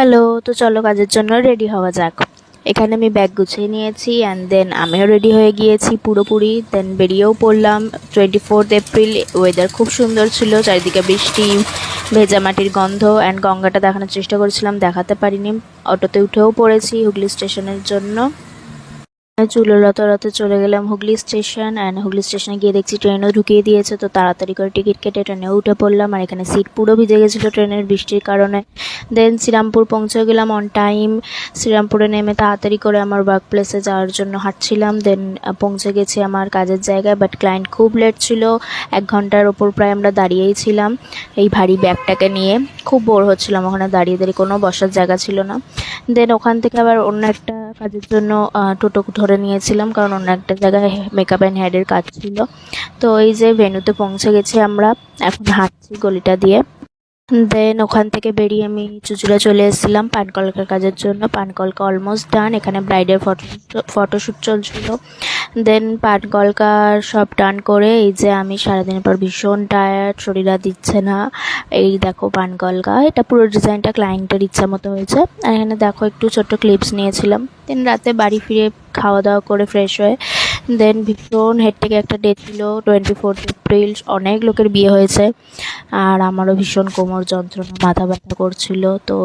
Hello, তো চলো কাজের জন্য রেডি হওয়া যাক। এখানে আমি ব্যাগ গুছিয়ে নিয়েছি অ্যান্ড দেন আমিও রেডি হয়ে গিয়েছি পুরোপুরি। দেন বেরিয়েও পড়লাম টোয়েন্টি ফোর্থ এপ্রিল ওয়েদার খুব সুন্দর ছিল, চারিদিকে বৃষ্টি, ভেজা মাটির গন্ধ অ্যান্ড গঙ্গাটা দেখানোর চেষ্টা করেছিলাম, দেখাতে পারিনি। অটোতে উঠেও পড়েছি হুগলি স্টেশনের জন্য। চুলো রত রতে চলে গেলাম হুগলি স্টেশন অ্যান্ড হুগলি স্টেশনে গিয়ে দেখছি ট্রেনও ঢুকিয়ে দিয়েছে, তো তাড়াতাড়ি করে টিকিট কেটে ট্রেনে উঠে পড়লাম, আর এখানে সিট পুরো ভিজে গেছিল ট্রেনের বৃষ্টির কারণে। দেন শ্রীরামপুর পৌঁছে গেলাম অন টাইম শ্রীরামপুরে নেমে তাড়াতাড়ি করে আমার ওয়ার্ক প্লেসে যাওয়ার জন্য হাঁটছিলাম দেন পৌঁছে গেছি আমার কাজের জায়গায় বাট ক্লায়েন্ট খুব লেট ছিল, এক ঘণ্টার ওপর প্রায় আমরা দাঁড়িয়েই ছিলাম, এই ভারী ব্যাগটাকে নিয়ে। খুব বোর হচ্ছিলাম, ওখানে দাঁড়িয়ে দাঁড়িয়ে কোনো বসার জায়গা ছিল না। দেন ওখান থেকে আবার অন্য একটা কাজের জন্য টোটো ধরে নিয়েছিলাম, কারণ অন্য একটা জায়গায় মেকআপ অ্যান্ড হেডের কাজ ছিল। তো এই যে ভেনুতে পৌঁছে গেছি আমরা, এখন হাঁটছি গলিটা দিয়ে। দেন ওখান থেকে বেরিয়ে আমি চুচুড়া চলে এসেছিলাম, পানকলকার কাজের জন্য। পানকলকা অলমোস্ট ডান এখানে ব্রাইডের ফটো ফটোশ্যুট চলছিল। দেন পানকলকার সব টান করে, এই যে আমি সারাদিনের পর ভীষণ টায়ার্ড শরীর দিচ্ছে না। এই দেখো পানকলকা এটা পুরো ডিজাইনটা ক্লায়েন্টের ইচ্ছা মতো হয়েছে। আর এখানে দেখো একটু ছোট্ট ক্লিপস নিয়েছিলাম। দেন রাতে বাড়ি ফিরে খাওয়া দাওয়া করে ফ্রেশ হয়ে দেন ভীষণ হেড থেকে একটা ডে ছিল। টোয়েন্টি ফোর্থ এপ্রিল অনেক লোকের বিয়ে হয়েছে। আর আমারও ভীষণ কোমর যন্ত্রণা, মাথা ব্যথা করছিল। তো